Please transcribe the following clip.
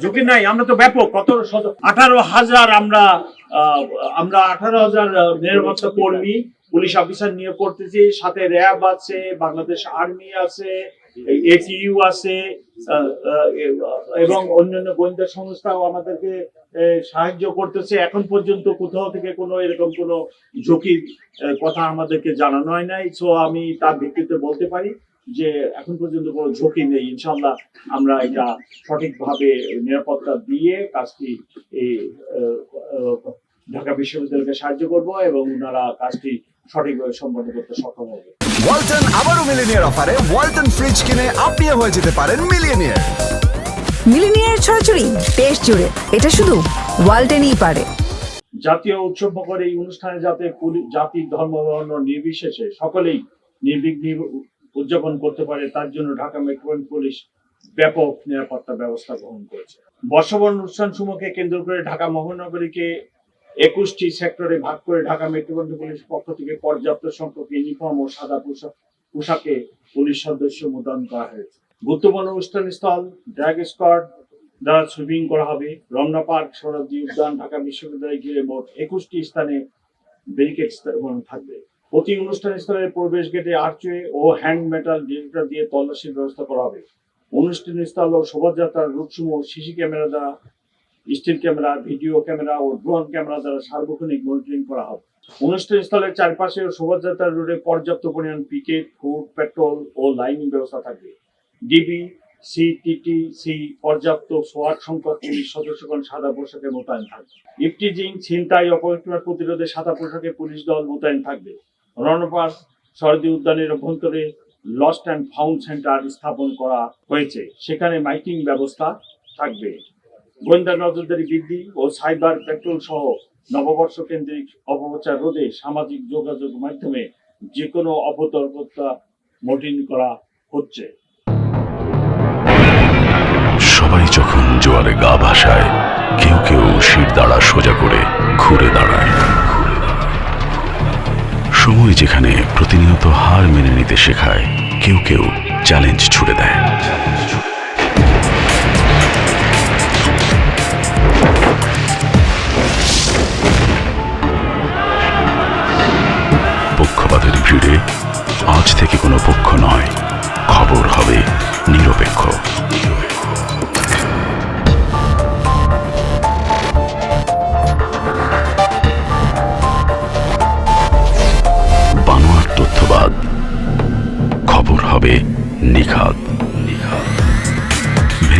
ঝুঁকি নাই, আমরা তো ব্যাপক, কত আঠারো হাজার আমরা আমরা আঠারো হাজার নিরাপত্তা কর্মী, পুলিশ অফিসার নিয়োগ করতেছি, সাথে র্যাব আছে, বাংলাদেশ আর্মি আছে, এটিইউ আছে এবং অন্যান্য গোয়েন্দা সংস্থাও আমাদেরকে সাহায্য করতেছে। এখন পর্যন্ত কোথাও থেকে কোনো এরকম কোনো ঝুঁকির কথা আমাদেরকে জানানো হয় নাই সো আমি তার ভিত্তিতে বলতে পারি। যে এখন পর্যন্ত কোনো ঝুঁকি নেই ইনশাল্লাহ আমরা এটা সঠিকভাবে নিরাপত্তা দিয়ে কাজটি ঢাকা বিশ্ববিদ্যালয়কে সাহায্য করব এবং ওনারা কাজটি সঠিকভাবে সম্পন্ন করতে সক্ষম হবে। ওয়ালটন আবারও মিলিনিয়ার অফারে ওয়ালটন ফ্রিজ কিনে আপনিও হয়ে যেতে পারেন মিলিয়নিয়ার মিলিনিয়ার ছড়াছড়ি দেশ জুড়ে এটা শুধু ওয়ালটেনই পারে। জাতীয় উৎসব করে এই অনুষ্ঠানে যাতে জাতি ধর্ম বর্ণ নির্বিশেষে সকলেই নির্বিঘ্নে উদযাপন করতে পারে, তার জন্য ঢাকা মেট্রোপলিটন পুলিশ ব্যাপক নিরাপত্তা ব্যবস্থা গ্রহণ করেছে। বর্ষবরণ অনুষ্ঠান সমূহকে কেন্দ্র করে ঢাকা মহানগরীকে একুশটি সেক্টরে ভাগ করে ঢাকা মেট্রোপলিটন পুলিশ পক্ষ থেকে পর্যাপ্ত সংখ্যক ইউনিফর্ম ও সাদা পোশাক, পোশাকে পুলিশ সদস্য মোতায়েন করা হয়েছে। গুরুত্বপূর্ণ অনুষ্ঠান স্থল, ড্রাগ স্কোয়াড দ্বারা সুইমিং করা হবে। রমনা পার্ক সরদ্দি উদ্যান, ঢাকা বিশ্ববিদ্যালয় ঘিরে মোট একুশটি স্থানে ব্যারিকেড থাকবে। প্রতি অনুষ্ঠান স্থলের প্রবেশ গেটে আর্চওয়ে ও হ্যান্ড মেটাল ডিটেক্টর দিয়ে তল্লাশির ব্যবস্থা করা হবে। অনুষ্ঠান স্থল ও শোভাযাত্রার রুটসমূহ সিসি ক্যামেরা দ্বারা, স্টিল ক্যামেরা, ভিডিও ক্যামেরা ও ড্রোন ক্যামেরা দ্বারা সার্বক্ষণিক মনিটরিং করা হবে। অনুষ্ঠান স্থলের চারপাশে ও শোভাযাত্রার রোডে পর্যাপ্ত পরিমাণ পিকেট, ফুড, পেট্রোল ও লাইনিং ব্যবস্থা থাকবে। ডিবি সিটিটিসি পর্যাপ্ত সোয়াট সংখ্যক পুলিশ সদস্যগণ সাদা পোশাকে মোতায়েন থাকবে। ইফটিজিং, ছিনতাই, অপহরণ প্রতিরোধে সাদা পোশাকে পুলিশ দল মোতায়েন থাকবে। রণপার্ক সরদি উদ্যানের অভ্যন্তরে লস্ট অ্যান্ড ফাউন্ড সেন্টার স্থাপন করা হয়েছে। সেখানে মাইকিং ব্যবস্থা থাকবে। গোয়েন্দা নজরদারি বৃদ্ধি ও সাইবার পেট্রোল সহ নববর্ষ কেন্দ্রিক অপপ্রচার রোধে সামাজিক যোগাযোগ মাধ্যমে যে কোনো অপতর্কতা মটিন করা হচ্ছে। সবাই যখন জোয়ারে গা ভাসায়, কেউ কেউ শির দাঁড়া সোজা করে ঘুরে দাঁড়ায়। সময় যেখানে প্রতিনিয়ত হার মেনে নিতে শেখায় কেউ কেউ চ্যালেঞ্জ ছুড়ে দেয়।